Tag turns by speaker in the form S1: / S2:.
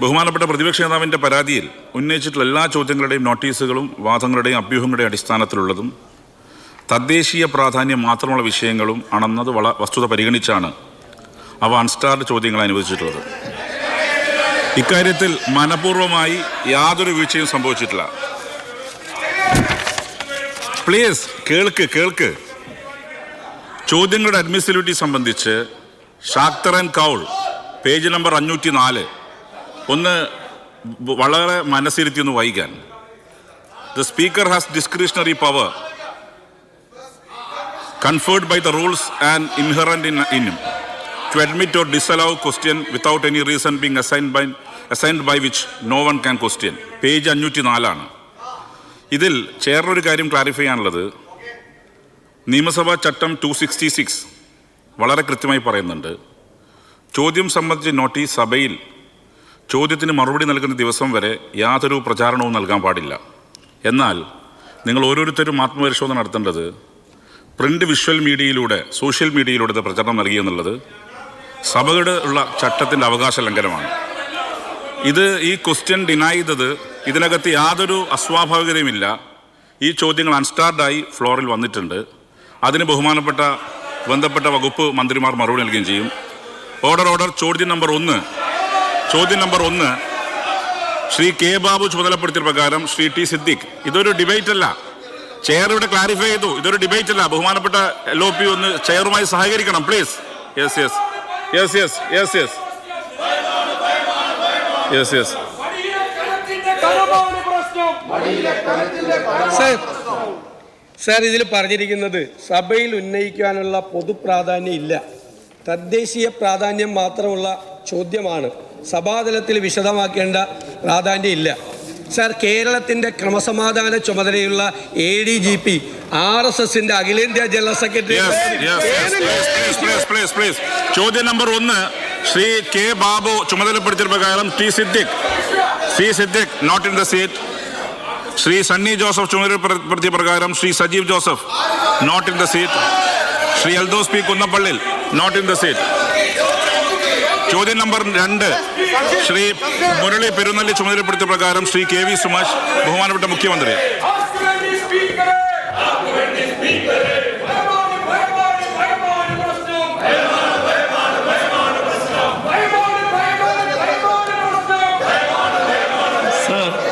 S1: ബഹുമാനപ്പെട്ട പ്രതിപക്ഷ നേതാവിന്റെ പരാതിയിൽ ഉന്നയിച്ചിട്ടുള്ള എല്ലാ ചോദ്യങ്ങളുടെയും നോട്ടീസുകളും വാദങ്ങളുടെയും അഭ്യൂഹങ്ങളുടെയും അടിസ്ഥാനത്തിലുള്ളതും തദ്ദേശീയ പ്രാധാന്യം മാത്രമുള്ള വിഷയങ്ങളും ആണെന്നത് വള വസ്തുത പരിഗണിച്ചാണ് അവ അൺസ്റ്റാർഡ് ചോദ്യങ്ങൾ അനുവദിച്ചിട്ടുള്ളത്. ഇക്കാര്യത്തിൽ മനഃപൂർവമായി യാതൊരു വീഴ്ചയും സംഭവിച്ചിട്ടില്ല. പ്ലീസ് കേൾക്ക് കേൾക്ക്. ചോദ്യങ്ങളുടെ അഡ്മിസിബിലിറ്റി സംബന്ധിച്ച് Shakdher and Kaul page number അഞ്ഞൂറ്റി നാല് ഒന്ന് വളരെ മനസ്സിരുത്തി ഒന്ന് വൈകാൻ the speaker has discretionary power conferred by the rules and inherent in in to admit or disallow question without any reason being assigned by assigned by which no one can question page അഞ്ഞൂറ്റി നാലാണ് ഇതിൽ ചേർന്നൊരു കാര്യം clarify ചെയ്യാനുള്ളത്. നിയമസഭാ ചട്ടം to sixty six വളരെ കൃത്യമായി പറയുന്നുണ്ട്. ചോദ്യം സംബന്ധിച്ച് നോട്ടീസ് സഭയിൽ ചോദ്യത്തിന് മറുപടി നൽകുന്ന ദിവസം വരെ യാതൊരു പ്രചാരണവും നൽകാൻ പാടില്ല. എന്നാൽ നിങ്ങൾ ഓരോരുത്തരും ആത്മപരിശോധന നടത്തേണ്ടത് പ്രിന്റ് വിഷ്വൽ മീഡിയയിലൂടെ സോഷ്യൽ മീഡിയയിലൂടെ പ്രചരണം നൽകി എന്നുള്ളത് സഭയുടെ ഉള്ള ചട്ടത്തിന്റെ അവകാശ ലംഘനമാണ്. ഇത് ഈ ക്വസ്റ്റ്യൻ ഡിനൈ ചെയ്തത് ഇതിനകത്ത് യാതൊരു അസ്വാഭാവികതയുമില്ല. ഈ ചോദ്യങ്ങൾ അൺസ്റ്റാർഡായി ഫ്ലോറിൽ വന്നിട്ടുണ്ട്. അതിന് ബഹുമാനപ്പെട്ട ബന്ധപ്പെട്ട വകുപ്പ് മന്ത്രിമാർ മറുപടി നൽകുകയും ചെയ്യും. ഓർഡർ ഓർഡർ ചോദ്യം നമ്പർ ഒന്ന്. ചോദ്യം നമ്പർ ഒന്ന്. ശ്രീ കെ ബാബു ചുമതലപ്പെടുത്തിയ പ്രകാരം ശ്രീ ടി സിദ്ദിഖ് ഇതൊരു ഡിബേറ്റ് അല്ല ചെയർ ഇവിടെ ക്ലാരിഫൈ ചെയ്തു ഇതൊരു ഡിബേറ്റ് അല്ല ബഹുമാനപ്പെട്ട എൽ ഒ പി ഒന്ന് ചെയറുമായി സഹകരിക്കണം please yes yes yes yes yes yes yes yes
S2: sir ഇതിൽ പറഞ്ഞിരിക്കുന്നത് സഭയിൽ ഉന്നയിക്കാനുള്ള പൊതു പ്രാധാന്യം ഇല്ല. തദ്ദേശീയ പ്രാധാന്യം മാത്രമുള്ള ചോദ്യമാണ്. സഭാതലത്തിൽ വിശദമാക്കേണ്ട പ്രാധാന്യം ഇല്ല. സാർ കേരളത്തിന്റെ ക്രമസമാധാന ചുമതലയുള്ള A D G P R S എസിന്റെ അഖിലേന്ത്യാ general secretary.
S1: Yes yes yes please please please please ചോദ്യം നമ്പർ ഒന്ന് ശ്രീ കെ ബാബു ചുമതലപ്പെടുത്തിയ പ്രകാരം T Siddique. C Siddique not in the seat Shri Sunny Joseph ചുമതലപ്പെടുത്തിയ പ്രകാരം Shri Sajeev Joseph not in the seat Shri Eldhose P Kunnappillil not in the seat ചോദ്യം number രണ്ട് ശ്രീ മുരളി പെരുന്നള്ളി ചുമതലപ്പെടുത്തിയ പ്രകാരം Shri K V Sumash ബഹുമാനപ്പെട്ട മുഖ്യമന്ത്രി.